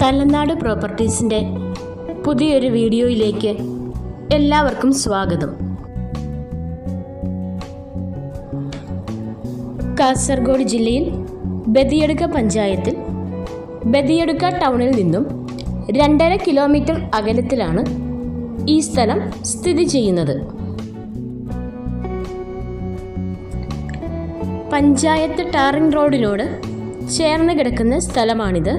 തലനാട് പ്രോപ്പർട്ടീസിന്റെ പുതിയൊരു വീഡിയോയിലേക്ക് എല്ലാവർക്കും സ്വാഗതം. കാസർഗോഡ് ജില്ലയിൽ ബദിയടുക്ക പഞ്ചായത്തിൽ ബദിയടുക്ക ടൗണിൽ നിന്നും രണ്ടര കിലോമീറ്റർ അകലത്തിലാണ് ഈ സ്ഥലം സ്ഥിതി ചെയ്യുന്നത്. പഞ്ചായത്ത് ടാറിംഗ് റോഡിനോട് ചേർന്ന് കിടക്കുന്ന സ്ഥലമാണിത്.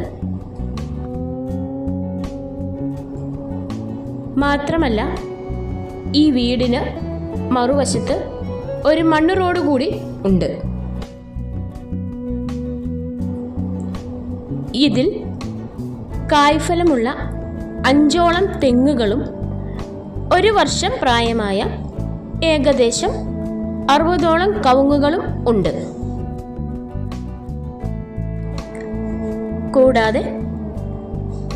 മാത്രമല്ല ഈ വീടിന് മറുവശത്ത് ഒരു മണ്ണ് റോഡ് കൂടി ഉണ്ട്. ഇതിൽ കായ്ഫലമുള്ള അഞ്ചോളം തെങ്ങുകളും ഒരു വർഷം പ്രായമായ ഏകദേശം അറുപതോളം കവുങ്ങുകളും ഉണ്ട്. കൂടാതെ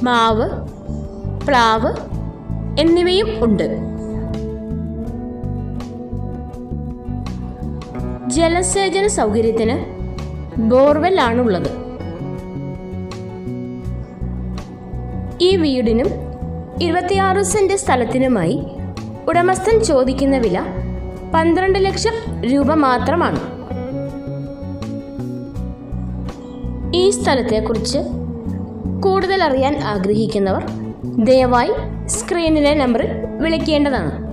മാവ് പ്ലാവ് എന്നിവയും ഉണ്ട്. ജലസേചന സൗകര്യത്തിന് ബോർവെൽ ആണുള്ളത് ഈ വീടിനും ഇരുപത്തിയാറ് സെന്റ് സ്ഥലത്തിനുമായി ഉടമസ്ഥൻ ചോദിക്കുന്ന വില പന്ത്രണ്ട് ലക്ഷം രൂപ മാത്രമാണ്. ഈ സ്ഥലത്തെക്കുറിച്ച് കൂടുതൽ അറിയാൻ ആഗ്രഹിക്കുന്നവർ ദയവായി സ്ക്രീനിലെ നമ്പറിൽ വിളിക്കേണ്ടതാണ്.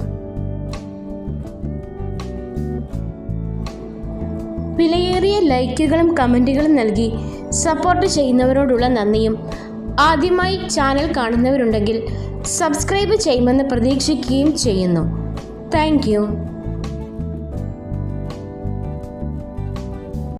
വിലയേറിയ ലൈക്കുകളും കമന്റുകളും നൽകി സപ്പോർട്ട് ചെയ്യുന്നവരോടുള്ള നന്ദിയും. ആദ്യമായി ചാനൽ കാണുന്നവരുണ്ടെങ്കിൽ സബ്സ്ക്രൈബ് ചെയ്യുമെന്ന് പ്രതീക്ഷിക്കുകയും ചെയ്യുന്നു. താങ്ക്